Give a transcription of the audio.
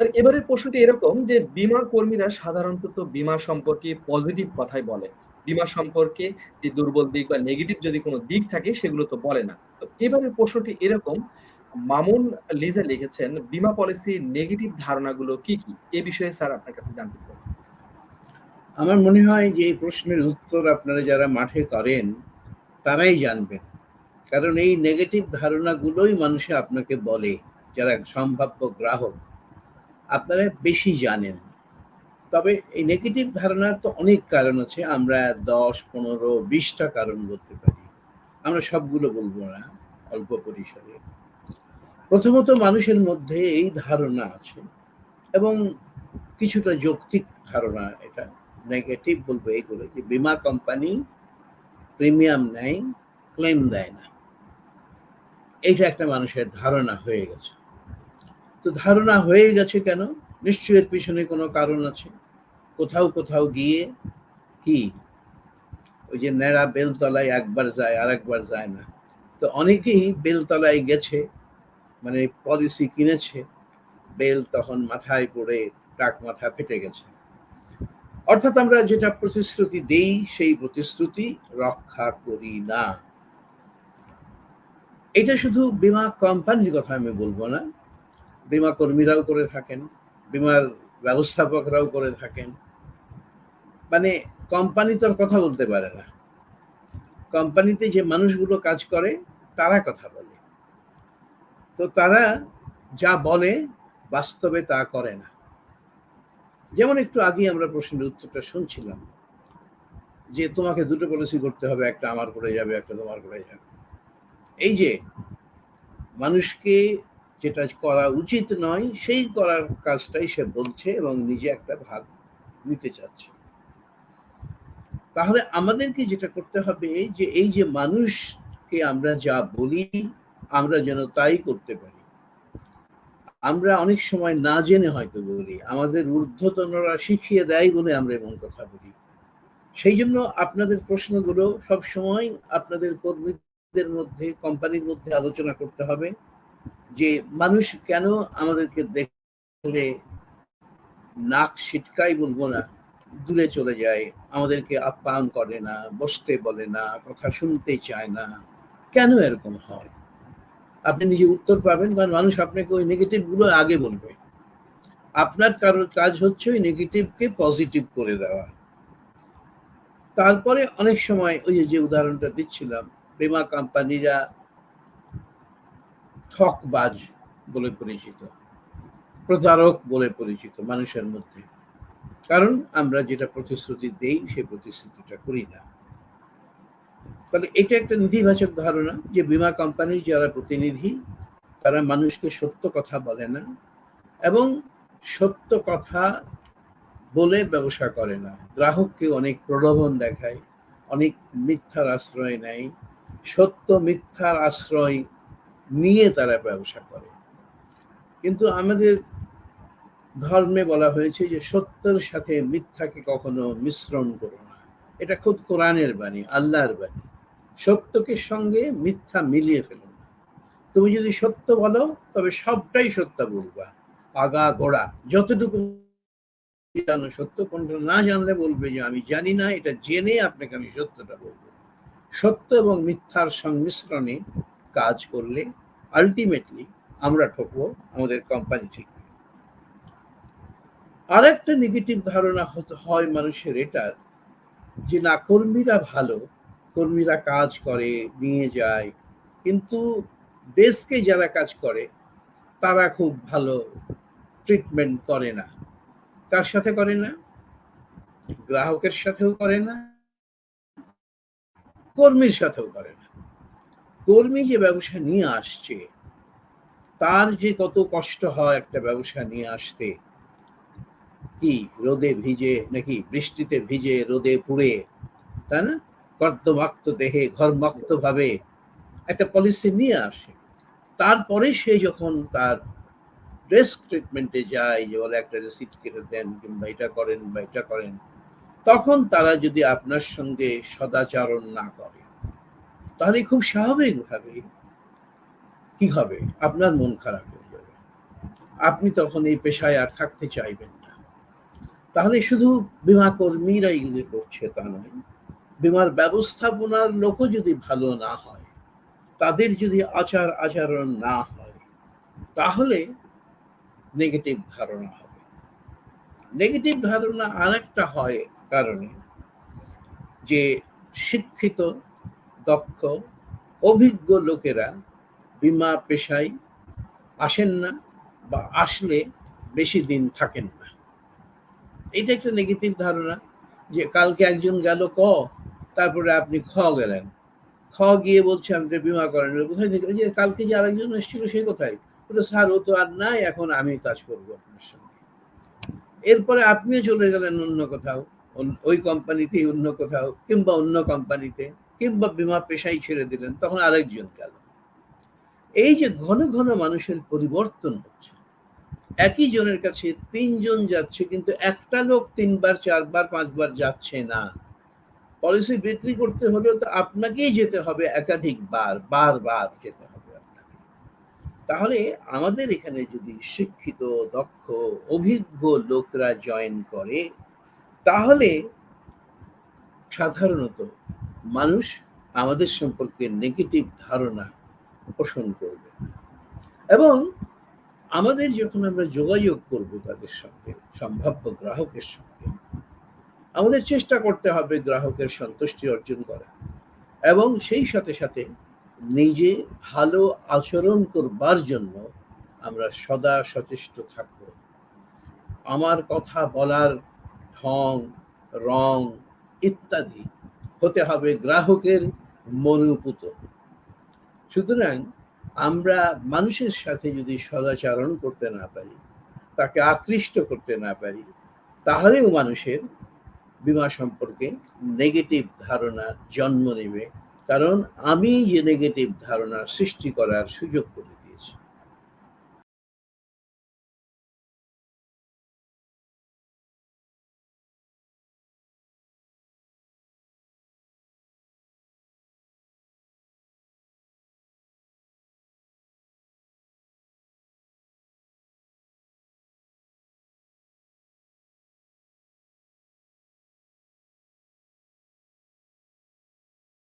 Sir এবারের প্রশ্নটি এরকম যে বীমা কর্মীরা সাধারণত বীমা সম্পর্কে পজিটিভ কথাই বলে। বীমা সম্পর্কে যে দুর্বল দিক বা নেগেটিভ যদি কোনো দিক থাকে সেগুলো তো বলে না। তো এবারের প্রশ্নটি এরকম, মামুন লিজা লিখেছেন, "বীমা পলিসির নেগেটিভ ধারণাগুলো কি, কি?" এ বিষয়ে স্যার আপনার কাছে জানতে চাচ্ছি। আমার মনে হয় যে এই প্রশ্নের উত্তর আপনারা যারা মাঠে করেন, তারাই জানবেন। কারণ এই নেগেটিভ ধারণাগুলোই মানুষে আপনাকে বলে, যারা সম্ভাব্য গ্রাহক। আপনারা বেশি জানেন। তবে এই নেগেটিভ ধারণার তো অনেক কারণ আছে। আমরা দশ পনেরো বিশটা কারণ বলতে পারি। আমরা সবগুলো বলব না, অল্প পরিসরে। প্রথমত মানুষের মধ্যে এই ধারণা আছে এবং কিছুটা যৌক্তিক ধারণা এটা। নেগেটিভ বলব এগুলো যে বীমা কোম্পানি প্রিমিয়াম নেয়, ক্লেম দেয় না। এইটা একটা মানুষের ধারণা হয়ে গেছে। তো ধারণা হয়ে গেছে কেন? নিশ্চয়ই এর পিছনে কোনো কারণ আছে। কোথাও, কোথাও গিয়ে কি? ওই যে ন্যাড়া বেলতলায় একবার যায় আর একবার যায় না। তো অনেকেই বেলতলায় গেছে, মানে পলিসি কিনেছে, বেল তখন মাথায় পড়ে টাক মাথা ফেটে গেছে। অর্থাৎ আমরা যেটা প্রতিশ্রুতি দেই সেই প্রতিশ্রুতি রক্ষা করি না। এটা শুধু বীমা কোম্পানির কথা আমি বলব না। বীমা কর্মীরাও করে থাকেন, বীমার ব্যবস্থাপকরাও করে থাকেন। মানে কোম্পানি তো কথা বলতে পারে না। কোম্পানিতে যে মানুষগুলো কাজ করে তারা কথা বলে। তো তারা যা বলে বাস্তবে তা করে না। যেমন একটু আগেই আমরা প্রশ্নের উত্তরটা শুনছিলাম। যে তোমাকে দুটো পলিসি করতে হবে, একটা আমার করে যাবে, একটা তোমার করে যাবে। এই যে মানুষকে যেটা করা উচিত নয় সেই করার কাজটাই সে বলছে এবং নিজে একটা ভাগ নিতে চাচ্ছে। তাহলে আমাদেরকে যেটা করতে হবে যে এই যে মানুষকে আমরা যা বলি আমরা যেন তাই করতে পারি। আমরা অনেক সময় না জেনে হয়তো বলি। আমাদের ঊর্ধ্বতনরা শিখিয়ে দেয় বলে আমরা এমন কথা বলি। সেই জন্য আপনাদের প্রশ্নগুলো সবসময় আপনাদের কর্মীদের মধ্যে, কোম্পানির মধ্যে আলোচনা করতে হবে। যে মানুষ কেন আমাদেরকে দেখলে নাক সিটকায় বলব না, দূরে চলে যায়, আমাদেরকে আপ্যায়ন করে না, বসতে বলে না, কথা শুনতে চায় না। কেন এরকম হয়? আপনি নিজে উত্তর পাবেন কারণ মানুষ আপনাকে ওই নেগেটিভগুলো আগে বলবে। আপনার কারোর কাজ হচ্ছে ওই নেগেটিভকে পজিটিভ করে দেওয়া। তারপরে অনেক সময় ওই যে উদাহরণটা দিচ্ছিলাম, বীমা কোম্পানিরা ঠকবাজ বলে পরিচিত। প্রতারক বলে পরিচিত মানুষের মধ্যে। কারণ আমরা যেটা প্রতিশ্রুতি দেই সেই প্রতিশ্রুতিটা করি না। তাহলে এটা একটা নেতিবাচক ধারণা যে বীমা কোম্পানির যারা প্রতিনিধি তারা মানুষকে সত্য কথা বলে না এবং সত্য কথা বলে ব্যবসা করে না। গ্রাহককে অনেক প্রলোভন দেখায়, অনেক মিথ্যার আশ্রয় নেয়। সত্য মিথ্যার আশ্রয় নিয়ে তারা ব্যবসা করে। কিন্তু আমাদের ধর্মে বলা হয়েছে যে সত্যের সাথে মিথ্যাকে কখনো মিশ্রণ করো না। এটা খুদ কোরআনের বাণী, আল্লাহর বাণী। সত্যকে সঙ্গে মিথ্যা মিলিয়ে ফেলো না। তুমি যদি সত্য বলো তবে সবটাই সত্য বলবা। আগা-গোড়া যতটুকু জানো সত্য কোনটা না জানলে বলবে যে আমি জানি না এটা জেনে আপনাকে আমি সত্যটা বলব। সত্য এবং মিথ্যার সংমিশ্রণে কাজ করলে আল্টিমেটলি আমরা ঠকবো, আমাদের কোম্পানি ঠিকবে। আরেকটা নেগেটিভ ধারণা হয় মানুষের এটার যে না কর্মীরা ভালো, কর্মীরা কাজ করে, নিয়ে যায়। কিন্তু দেশকে যারা কাজ করে তারা খুব ভালো ট্রিটমেন্ট করে না। কার সাথে করে না? গ্রাহকের সাথেও করে না। কর্মীর সাথেও করে না। কর্মী যে ব্যবসা নিয়ে আসছে, তার যে কত কষ্ট হয় একটা ব্যবসা নিয়ে আসতে। কি রোদে ভিজে নাকি বৃষ্টিতে ভিজে, রোদে পুড়ে, তাই না? কর্দমাক্ত দেহে ঘর্মাক্ত ভাবে একটা পলিসি নিয়ে আসে। তারপরে সে যখন তার ডেস্ক ট্রিটমেন্টে যায় যে বলে একটা রিসিপ্ট কেটে দেন কিংবা এটা করেন বা এটা করেন। তখন তারা যদি আপনার সঙ্গে সদাচরণ না করে, তাহলে খুব স্বাভাবিকভাবে কি হবে? আপনার মন খারাপ হয়ে যাবে। আপনি তখন এই পেশায় আর থাকতে চাইবেন না তাহলে শুধু বিমা কর্মীরা এগুলি করছে তা নয়, বিমার ব্যবস্থাপনার লোকও যদি ভালো না হয়, তাদের যদি আচার আচরণ না হয়, তাহলে নেগেটিভ ধারণা হবে নেগেটিভ ধারণা আরেকটা হয় কারণে যে শিক্ষিত দক্ষ, অভিজ্ঞ লোকেরা বিমা পেশায় আসেন না বা আসলে বেশি দিন থাকেন না। এটা একটা নেগেটিভ ধারণা যে কালকে একজন গেল ক, তারপরে আপনি খ গেলেন। খ গিয়ে বলছে, আপনি বিমা করেন কোথায় থেকে যে কালকে যে আরেকজন এসেছিল সে কোথায়? বলে স্যার, ও তো আর নাই, এখন আমি কাজ করব আপনার সঙ্গে। এরপরে আপনিও চলে গেলেন অন্য কোথাও, ওই কোম্পানিতেই অন্য কোথাও কিংবা অন্য কোম্পানিতে কিংবা বিমা পেশাই ছেড়ে দিলেন, তখন আরেকজন গেল। এই যে ঘন ঘন মানুষের পরিবর্তন হচ্ছে, একই জনের কাছে তিনজন যাচ্ছে, কিন্তু একটা লোক তিনবার, চারবার, পাঁচবার যাচ্ছে না। পলিসি বিক্রি করতে হলেও তো আপনাকেই যেতে হবে একাধিকবার, বারবার যেতে হবে আপনাকে। তাহলে আমাদের এখানে যদি শিক্ষিত, দক্ষ, অভিজ্ঞ লোকরা জয়েন করে, তাহলে সাধারণত মানুষ আমাদের সম্পর্কে নেগেটিভ ধারণা পোষণ করবে। এবং আমাদের যখন আমরা যোগাযোগ করব তাদের সঙ্গে, সম্ভাব্য গ্রাহকের সঙ্গে, আমাদের চেষ্টা করতে হবে গ্রাহকের সন্তুষ্টি অর্জন করা এবং সেই সাথে সাথে নিজে ভালো আচরণ করবার জন্য আমরা সদা সচেষ্ট থাকব। আমার কথা বলার ঢং, রং ইত্যাদি হতে হবে গ্রাহকের মনোপুত। সুতরাং আমরা মানুষের সাথে যদি সদাচরণ করতে না পারি, তাকে আকৃষ্ট করতে না পারি, তাহলেও মানুষের বিমা সম্পর্কে নেগেটিভ ধারণা জন্ম নেবে। কারণ আমি যে নেগেটিভ ধারণা সৃষ্টি করার সুযোগ করে